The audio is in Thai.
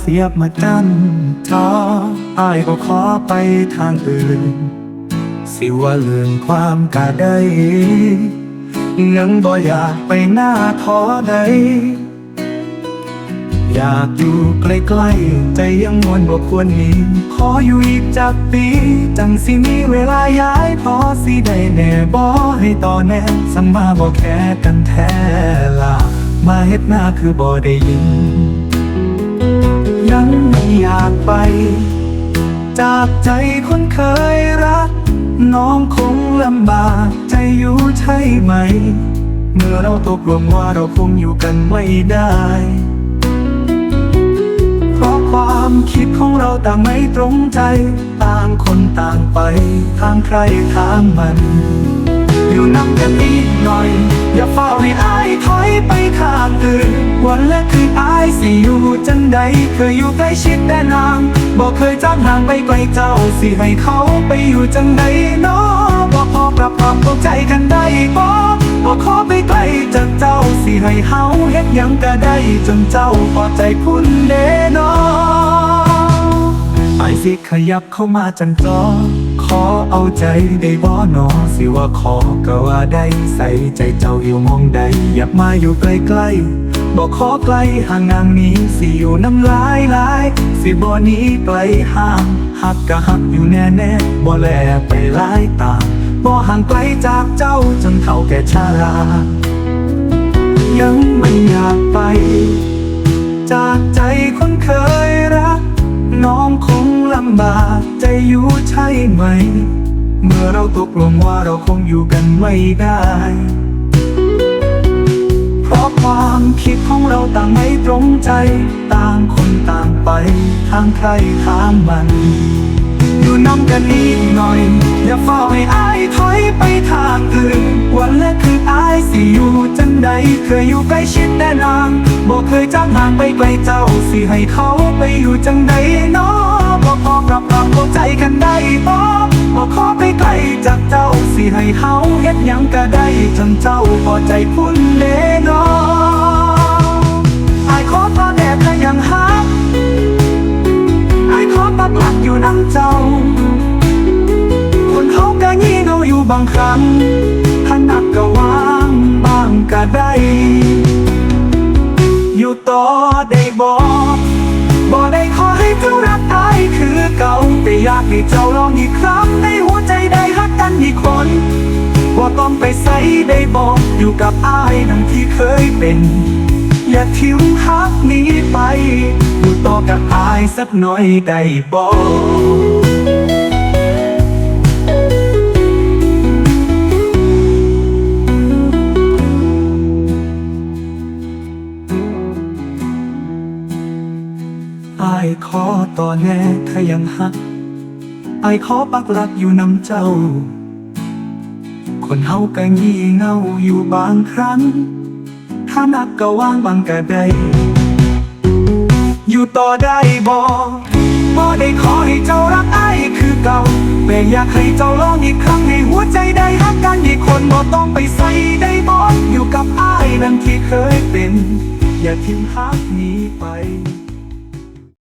เสียบมาจันทออายก็ขอไปทางอื่น สิว่าเรื่องความกะได้ยังบ่อยากไปหน้าท้อใด อยากอยู่ใกล้ๆใจยังมวนบ่ควรหนีขออยู่อีกจากปี จังสิมีเวลาย้ายพอสิได้แน่บ่ให้ต่อแน่สัมมาบ่แค่กันแท้ล่ะมาเฮ็ดหน้าคือบ่ได้ยินากไป จากใจคนเคยรัก น้องคงลำบากใจอยู่ใช่ไหม เมื่อเราตกลงว่าเราคงอยู่กันไม่ได้ เพราะความคิดของเราต่างไม่ตรงใจ ต่างคนต่างไป ทางใครทางมันอยู่นำกันอีกหน่อย อย่าเฝ้าให้อายถอยไปข้างอื่น วันและคืนอายสิอยู่จังใดเคยอยู่ใกล้ชิดแต่นางบอกเคยจำห่างไปไกลเจ้าสิให้เขาไปอยู่จังใดเนาะบอกพอปรับความเข้าใจกันได้บอกบอกขอไปไกลจากเจ้าสิให้เฮาเฮ็ดยังก็ได้จนเจ้าพอใจพุ่นเด้เนาะไอสิขยับเข้ามาจันจอขอเอาใจได้บ่หนอสิว่าขอก็ว่าได้ใส่ใจเจ้าอยู่มองใดอยากมาอยู่ใกล้ๆ บอกขอไกลห่างนางนี้สิอยู่น้ำลายลาย สิบ่หนี้ไกลห่างหักก็หักอยู่แน่แน่บ่แลไปหลายตาบ่ห่างไกลจากเจ้าจนเท่าแก่ชารา ยังไม่อยากไป จากใจคนเคยรัก น้องคงลำบากใจอยู่ใช่ไหม เมื่อเราตกลงว่าเราคงอยู่กันไม่ได้ ความคิดของเราต่างไม่ตรงใจ ต่างคนต่างไป ทางใครทางมัน อยู่นำกันอีกหน่อย อย่าเฝ้าให้อายถอยไปทางอื่น วันและคืนอายสิอยู่จังใดเคยอยู่ใกล้ชิดแต่นางบอกเคยจางห่างไปไกลเจ้าสิให้เขาไปอยู่จังใดเนาะบอกพอปรับความเข้าใจกันได้บ่บอกขอไปไกลจากเจ้าสิให้เขาเฮ็ดยังก็ได้จนเจ้าพอใจพุ่นเด้ บางครั้งถ้าหนักก็วางบางก็ได้ อยู่ต่อได้บอกบอกได้ขอให้เจ้ารักอายคือเก่าแต่อยากให้เจ้าลองอีกครั้งในหัวใจได้ฮักกันอีกคนว่าต้องไปใส่ได้บอกอยู่กับอายนั่งที่เคยเป็น อย่าทิ้งฮักนี้ไป อยู่ต่อกับอายสักหน่อยได้บอก ขอต่อแน่ถ้ายังหักไอขอปักหลักอยู่นำเจ้า คนเฮาก็งี่เงาอยู่บางครั้ง ถ้านักก็ว่างบางก็ได้ อยู่ต่อได้บ่บ่ได้ขอให้เจ้ารักไอคือเก่าแต่อยากให้เจ้าลองอีกครั้งให้หัวใจได้ฮักกันอีกคนบ่ต้องไปใส่ได้บ่อยู่กับไอนั่นที่เคยเป็น อย่าทิ้งฮักนี้ไป